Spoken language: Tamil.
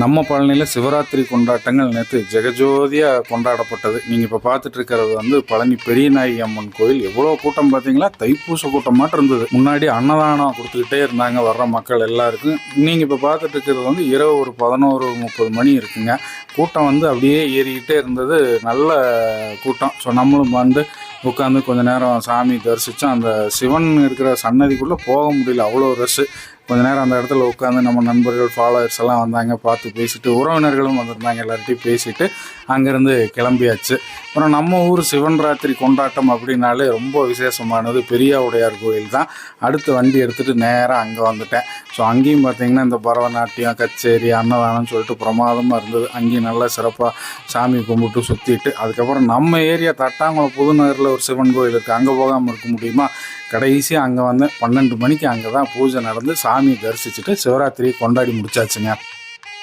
நம்ம பழனியில் சிவராத்திரி கொண்டாட்டங்கள் நேற்று ஜெகஜோதியாக கொண்டாடப்பட்டது. நீங்கள் இப்போ பார்த்துட்டு இருக்கிறது வந்து பழனி பெரியநாயகி அம்மன் கோயில். எவ்வளோ கூட்டம் பார்த்தீங்களா தைப்பூச கூட்டம் மாட்டம் இருந்தது. முன்னாடி அன்னதானம் கொடுத்துக்கிட்டே இருந்தாங்க வர்ற மக்கள் எல்லாருக்கும். நீங்கள் இப்போ பார்த்துட்டு இருக்கிறது வந்து இரவு ஒரு பதினோரு முப்பது மணி இருக்குங்க. கூட்டம் வந்து அப்படியே ஏறிக்கிட்டே இருந்தது. நல்ல கூட்டம். ஸோ நம்மளும் வந்து உட்காந்து கொஞ்ச நேரம் சாமி தரிசித்தோம் அந்த சிவன் இருக்கிற சன்னதிக்குள்ளே போக முடியல. அவ்வளோ ரஷ்ஷு கொஞ்ச நேரம் அந்த இடத்துல உட்காந்து நம்ம நண்பர்கள் ஃபாலோவர்ஸ் எல்லாம் வந்தாங்க பார்த்து பேசிட்டு உறவினர்களும் வந்திருந்தாங்க எல்லார்ட்டையும் பேசிட்டு அங்கேருந்து கிளம்பியாச்சு. அப்புறம் நம்ம ஊர் சிவன் ராத்திரி கொண்டாட்டம் அப்படின்னாலே ரொம்ப விசேஷமானது. பெரிய உடையார் கோயில் தான். அடுத்து வண்டி எடுத்துகிட்டு நேராக அங்கே வந்துட்டேன். ஸோ அங்கேயும் பார்த்தீங்கன்னா இந்த பரதநாட்டியம் கச்சேரி அன்னதானம்னு சொல்லிட்டு பிரமாதமாக இருந்தது. அங்கேயும் நல்லா சிறப்பாக சாமி கும்பிட்டு சுற்றிட்டு அதுக்கப்புறம் நம்ம ஏரியா தட்டாங்குளம் புதுநகரில் ஒரு சிவன் கோயில் இருக்குது அங்கே போகாமல் இருக்க முடியுமா? கடைசியாக அங்கே வந்து பன்னெண்டு மணிக்கு அங்கே தான் பூஜை நடந்து சாமியை தரிசிச்சுட்டு சிவராத்திரியை கொண்டாடி முடிச்சாச்சுங்க.